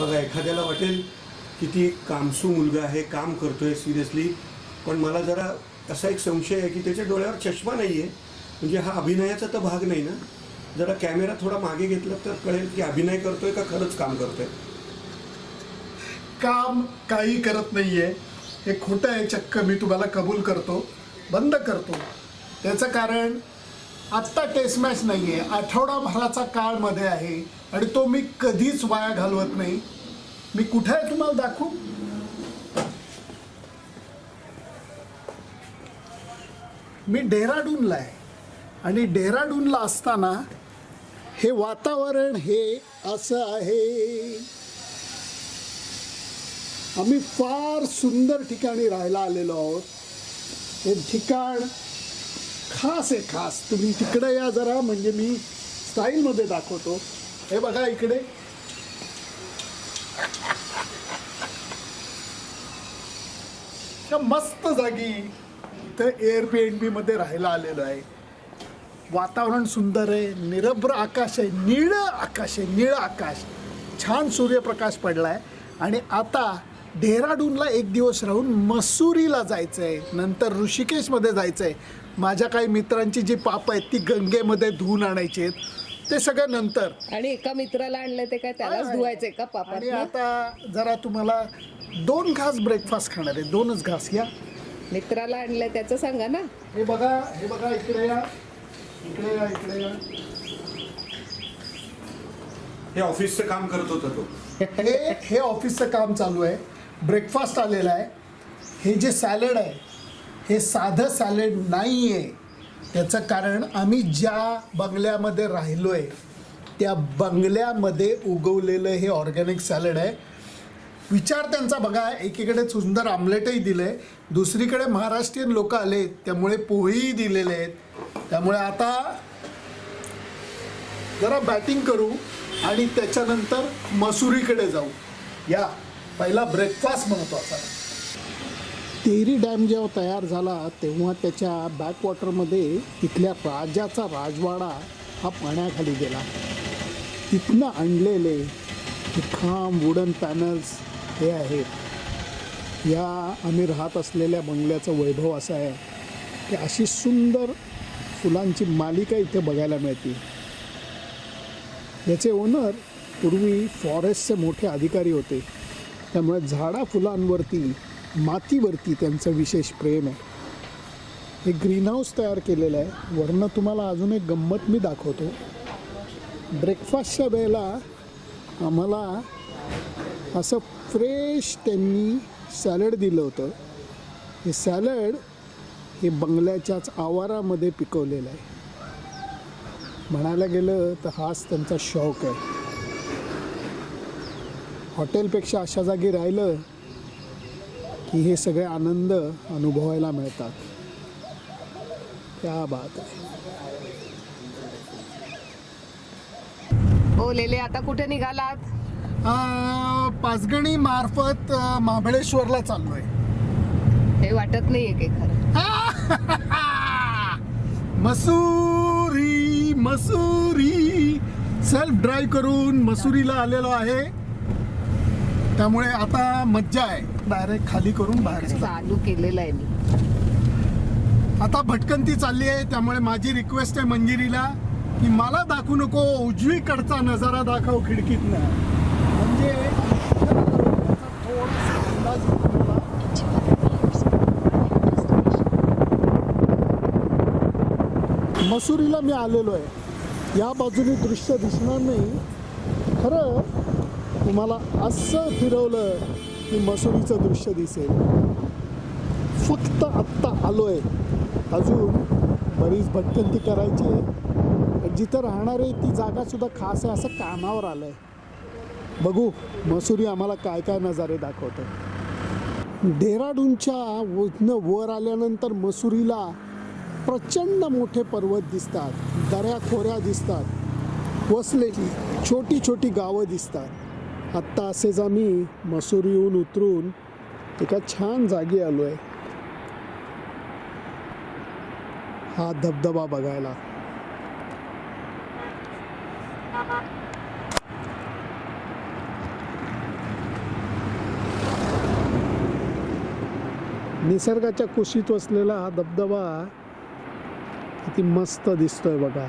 बघा एखाद्याला वाटेल किती कामसू मुलगा आहे काम करतोय सिरियसली पण मला जरा असा एक संशय आहे की त्याच्या डोळ्यावर चष्मा नाही आहे म्हणजे हा अभिनयाचा तर भाग नाही ना? जरा कॅमेरा थोडा मागे घेतला तर कळेल की अभिनय करतोय का खरंच काम करतोय? काम काही करत नाही आहे हे खोटं आहे चक्क. मी तुम्हाला कबूल करतो बंद करतो. त्याचं कारण आत्ता टेस्ट मॅच नाही आहे आठवडाभराचा काळमध्ये आहे. आणि तो मी कधीच वाया घालवत नाही. मी कुठे आहे तुम्हाला दाखवू? मी डेहराडूनला आहे. आणि डेहराडूनला असताना हे वातावरण हे असं आहे. आम्ही फार सुंदर ठिकाणी राहायला आलेलो आहोत. हे ठिकाण खास आहे खास. तुम्ही तिकडे या जरा म्हणजे मी स्टाईलमध्ये दाखवतो. हे बघा इकडे. त्या मस्त जागी इथं एअरमध्ये राहायला आलेलो आहे. वातावरण सुंदर आहे निरभ्र आकाश आहे निळं आकाश आहे निळं आकाश. छान सूर्यप्रकाश पडला आहे आणि आता डेहराडूनला एक दिवस राहून मसुरीला जायचं आहे नंतर ऋषिकेशमध्ये जायचं आहे माझ्या काही मित्रांची जी पाप आहेत ती गंगेमध्ये धुवून आणायची आहेत. ते सगळं नंतर. आणि एका मित्राला आणलं ते काय त्यालाच धुवायचंय का पापात आणि आता जरा तुम्हाला दोन घास ब्रेकफास्ट खाणार आहे. दोनच घास या. मित्राला आणलंय त्याचं सांगा ना. हे बघा हे बघा इकडे या. इकडे या इकडे या. हे ऑफिसचं काम करत होता तो. हे हे ऑफिसचं काम चालू आहे. ब्रेकफास्ट आलेला आहे. हे जे सॅलड आहे हे साधं सॅलड नाही आहे त्याचं कारण आम्ही ज्या बंगल्यामध्ये राहिलो आहे त्या बंगल्यामध्ये उगवलेलं हे ऑर्गॅनिक सॅलड आहे. विचार त्यांचा बघा एकीकडे सुंदर आमलेटही दिलं आहे दुसरीकडे महाराष्ट्रीयन लोक आले त्यामुळे पोहेही दिलेले आहेत. त्यामुळे आता जरा बॅटिंग करू आणि त्याच्यानंतर मसुरीकडे जाऊ. या पहिला ब्रेकफास्ट महत्त्वाचा तेरी डॅम जेव्हा तयार झाला तेव्हा त्याच्या बॅकवॉटरमध्ये तिथल्या राजाचा राजवाडा हा पाण्याखाली गेला. तिथनं आणलेले खांब वुडन पॅनल्स हे आहेत. या आम्ही राहत असलेल्या बंगल्याचं वैभव असं आहे. की अशी सुंदर फुलांची मालिका इथे बघायला मिळते. याचे ओनर पूर्वी फॉरेस्टचे मोठे अधिकारी होते. त्यामुळे झाडा फुलांवरती मातीवरती त्यांचं विशेष प्रेम आहे. हे ग्रीनहाऊस तयार केलेलं आहे. वरनं तुम्हाला अजून एक गंमत मी दाखवतो. ब्रेकफास्टच्या वेळेला आम्हाला असं फ्रेश त्यांनी सॅलड दिलं होतं. हे सॅलड हे बंगल्याच्याच आवारामध्ये पिकवलेलं आहे. म्हणायला गेलं तर हाच त्यांचा शौक आहे. हॉटेलपेक्षा अशा जागी राहिलं की हे सगळे आनंद अनुभवायला मिळतात. त्या बात आहे. हो लेले आता कुठे निघालात? पाचगणी मार्फत महाबळेश्वरला चाललो आहे हे वाटत नाहीये की खरं. मसुरी मसुरी. सेल्फ ड्राईव्ह करून मसुरीला आलेलो आहे. त्यामुळे आता मज्जा आहे. डायरेक्ट खाली करून बाहेर चला. केलेलं आहे मी आता भटकंती चालली आहे त्यामुळे माझी रिक्वेस्ट आहे मंजिरीला की मला दाखवू नको उजवीकडचा नजारा दाखव खिडकीतनं म्हणजे. मसुरीला मी आलेलो आहे या बाजूने दृश्य दिसणार नाही खरं तुम्हाला असं फिरवलं की मसुरीचं दृश्य दिसेल. फक्त आत्ता आलो आहे अजून बरीच भटकंती करायची आहे. जिथं राहणार आहे ती जागासुद्धा खास आहे असं कानावर आलं आहे बघू मसुरी आम्हाला काय काय नजारे दाखवतं डेहराडूनच्या वर आल्यानंतर मसुरीला प्रचंड मोठे पर्वत दिसतात. दऱ्या खोऱ्या दिसतात. वसलेली छोटी छोटी गावं दिसतात. आत्ता असेच आम्ही मसुरीहून उतरून एका छान जागी आलो आहे हा धबधबा बघायला. निसर्गाच्या कुशीत वसलेला हा धबधबा किती मस्त दिसतोय बघा.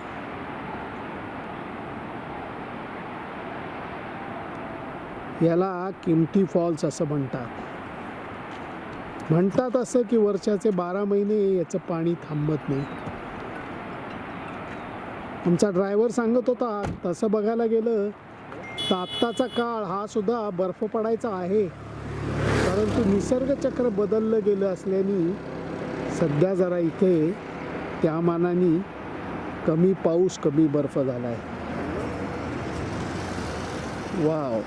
याला किमठी फॉल्स असं म्हणतात. म्हणतात असं की वर्षाचे बारा महिने याचं पाणी थांबत नाही. आमचा ड्रायव्हर सांगत होता तसं बघायला गेलं तर आत्ताचा काळ हा सुद्धा बर्फ पडायचा आहे. परंतु निसर्गचक्र बदललं गेलं असल्याने सध्या जरा इथे त्या मानाने कमी पाऊस कमी बर्फ झाला आहे वाव.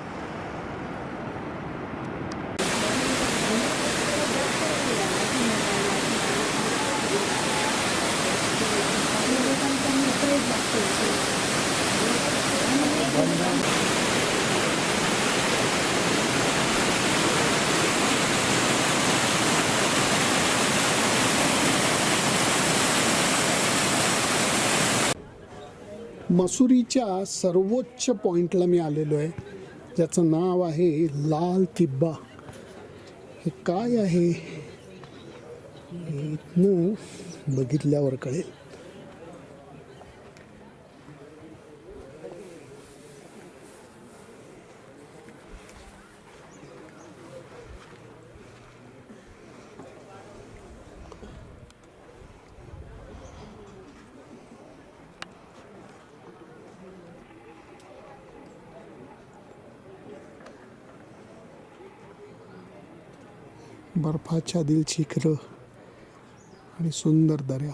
मसुरीच्या सर्वोच्च पॉईंटला मी आलेलो आहे. ज्याचं नाव आहे लाल तिब्बा. हे काय आहे? इथनं बघितल्यावर कळेल. बर्फाच्छादील शिखरं आणि सुंदर दऱ्या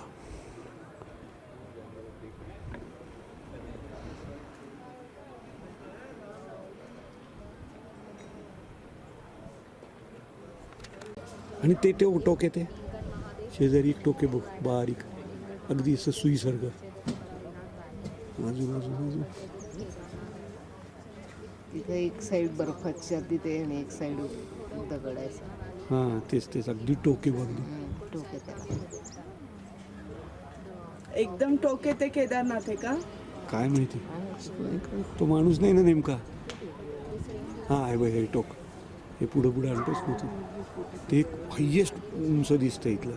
आणि ते ते टोके ते. शेजारी एक टोके बघ बारीक. अगदी असं सुईसारखं. अजून तिथे एक साईड बर्फाच्या तिथे आणि एक साईड दगड आहे हां तेच तेच. अगदी टोके त्याला एकदम टोके ते केदारनाथ आहे का? काय माहिती? तो माणूस नाही ना नेमका? हां आहे बाई हे टोक. हे पुढं पुढं आणतोच ना तू. ते एक हायेस्ट उंच दिसतं इथलं.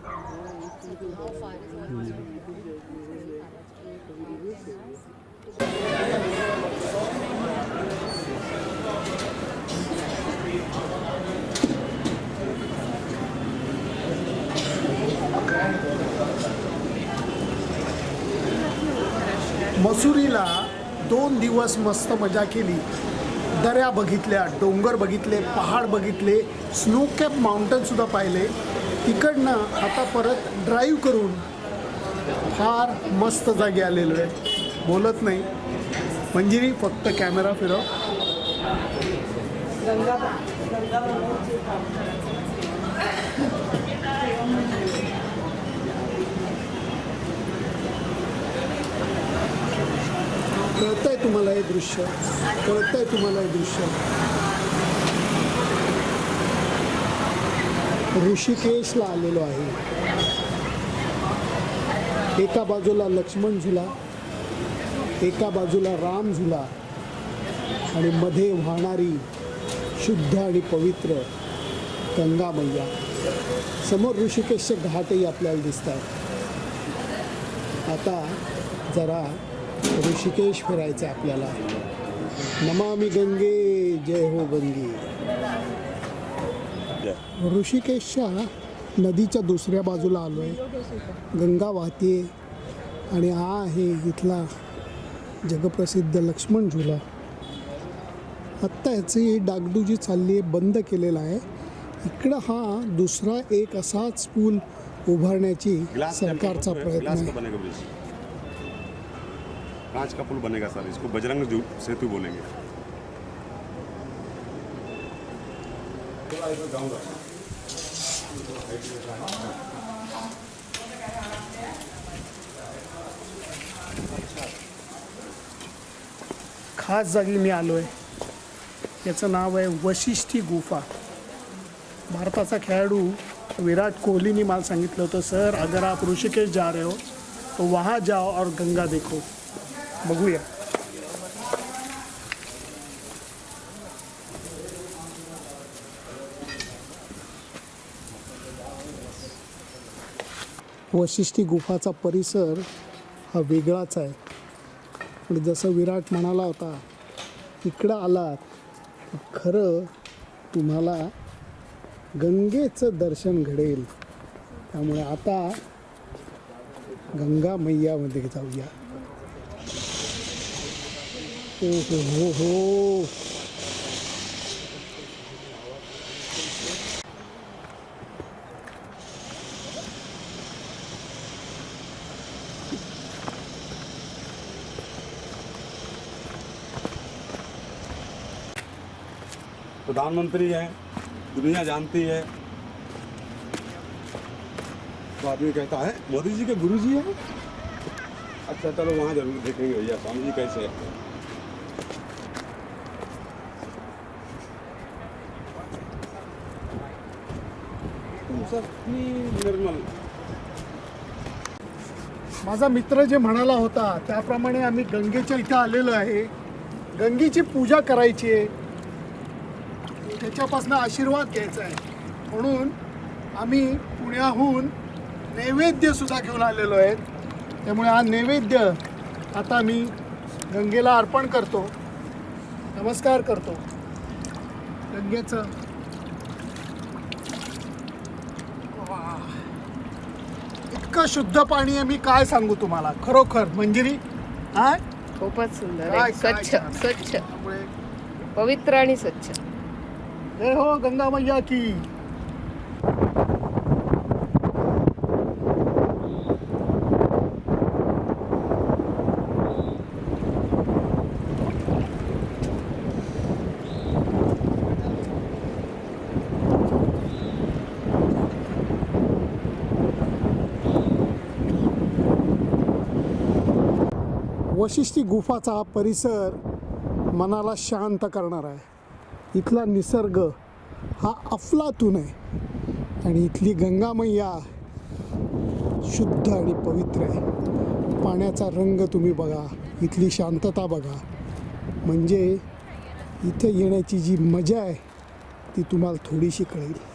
मसुरीला दोन दिवस मस्त मजा केली. दऱ्या बघितल्या डोंगर बघितले पहाड बघितले स्नो कॅप माउंटनसुद्धा पाहिले. तिकडनं आता परत ड्राईव्ह करून फार मस्त जागी आलेलो आहे. बोलत नाही. मंजिरी फक्त कॅमेरा फिरव. गंगा तुम्हाला हे दृश्य. कळतंय तुम्हाला हे दृश्य. ऋषिकेशला आलेलो आहे. एका बाजूला लक्ष्मण झुला एका बाजूला राम झुला आणि मध्ये वाहणारी शुद्ध आणि पवित्र गंगा मैया. समोर ऋषिकेशचे घाटही आपल्याला दिसतात आता जरा ऋषिकेश फिरायचं आपल्याला. नमामि गंगे जय हो गंगे. ऋषिकेशच्या नदीच्या दुसऱ्या बाजूला आलो आहे गंगा वाहते आणि हा आहे इथला जगप्रसिद्ध लक्ष्मण झुला. आत्ता ह्याची डागडुजी चालली आहे बंद केलेला आहे. इकडं हा दुसरा एक असाच पूल उभारण्याची सरकारचा प्रयत्न आहे. कांच का पुल बनेगा सर? इसको बजरंग सेतु बोलेंगे। खास जागी मी आलो आहे याचं नाव आहे वशिष्ठी गुफा. भारताचा खेळाडू विराट कोहलीने मला सांगितलं होतं सर अगर आप ऋषिकेश जा रहे हो तो वहाँ जाओ और गंगा देखो. बघूया. वशिष्ठी गुफाचा परिसर हा वेगळाच आहे. आणि जसं विराट म्हणाला होता इकडं आलात खरं तुम्हाला गंगेचं दर्शन घडेल. त्यामुळे आता गंगा मैयामध्ये जाऊया. हो प्रधानमंत्री है, दुनिया जानती है। तो आदमी कहता है, मोदी जी के गुरु जी हैं? अच्छा चलो वहाँ ज़रूर देखेंगे भैया, स्वामी जी कैसे है? निर्मल. माझा मित्र जे म्हणाला होता त्याप्रमाणे आम्ही गंगेच्या इथं आलेलो आहे. गंगेची पूजा करायची आहे. त्याच्यापासून आशीर्वाद घ्यायचा आहे. म्हणून आम्ही पुण्याहून नैवेद्य सुद्धा घेऊन आलेलो आहे. त्यामुळे हा नैवेद्य आता मी गंगेला अर्पण करतो. नमस्कार करतो. गंगेचं इतकं शुद्ध पाणी आहे मी काय सांगू तुम्हाला? खरोखर मंजिरी? हा? खूपच सुंदर काय- आहे. काय स्वच्छ छान. स्वच्छ. त्यामुळे पवित्र आणि स्वच्छ. जय हो गंगा मैया की. वशिष्ठी गुफाचा हा परिसर मनाला शांत करणार आहे. इथला निसर्ग हा अफलातून आहे. आणि इथली गंगामय्या शुद्ध आणि पवित्र आहे. पाण्याचा रंग तुम्ही बघा इथली शांतता बघा. म्हणजे इथे येण्याची जी मजा आहे ती तुम्हाला थोडीशी कळेल.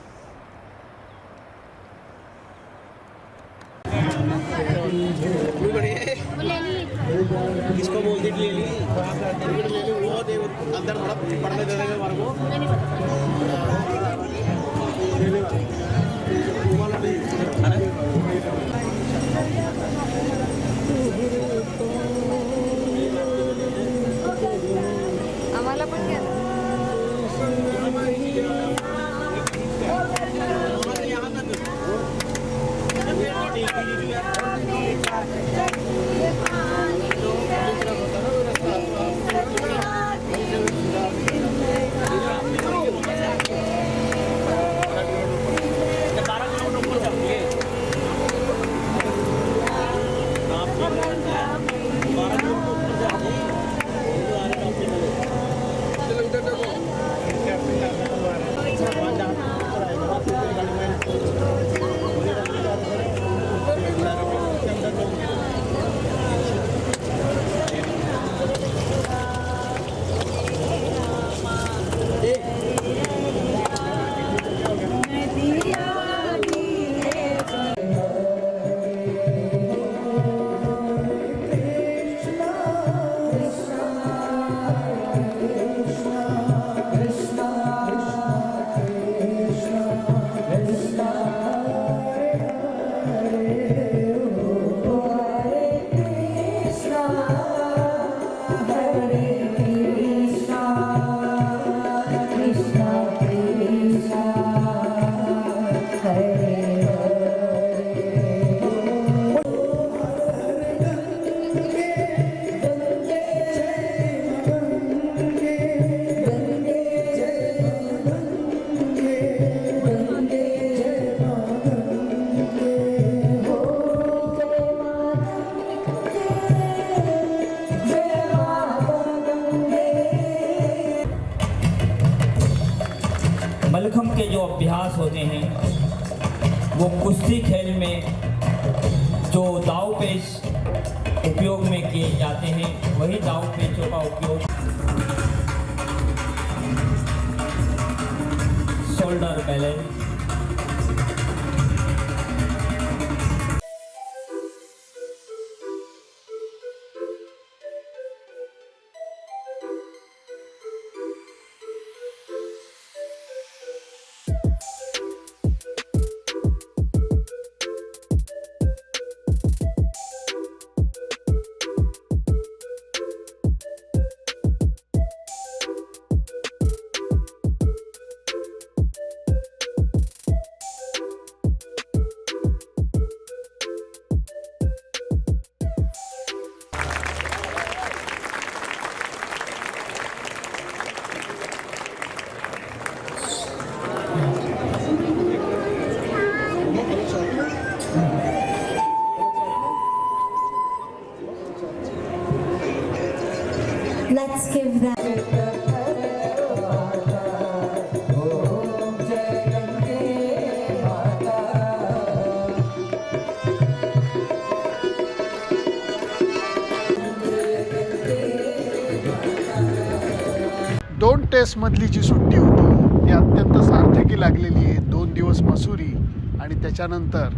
टेस्टमधली जी सुट्टी होती ती अत्यंत सार्थकी लागलेली आहे. दोन दिवस मसुरी आणि त्याच्यानंतर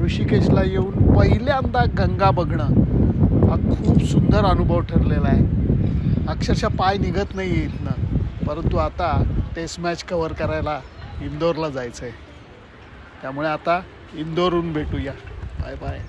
ऋषिकेशला येऊन पहिल्यांदा गंगा बघणं हा खूप सुंदर अनुभव ठरलेला आहे. अक्षरशः पाय निघत नाही आहे इथनं. परंतु आता टेस्ट मॅच कवर करायला इंदोरला जायचं आहे त्यामुळे आता इंदोरहून भेटूया. Bye bye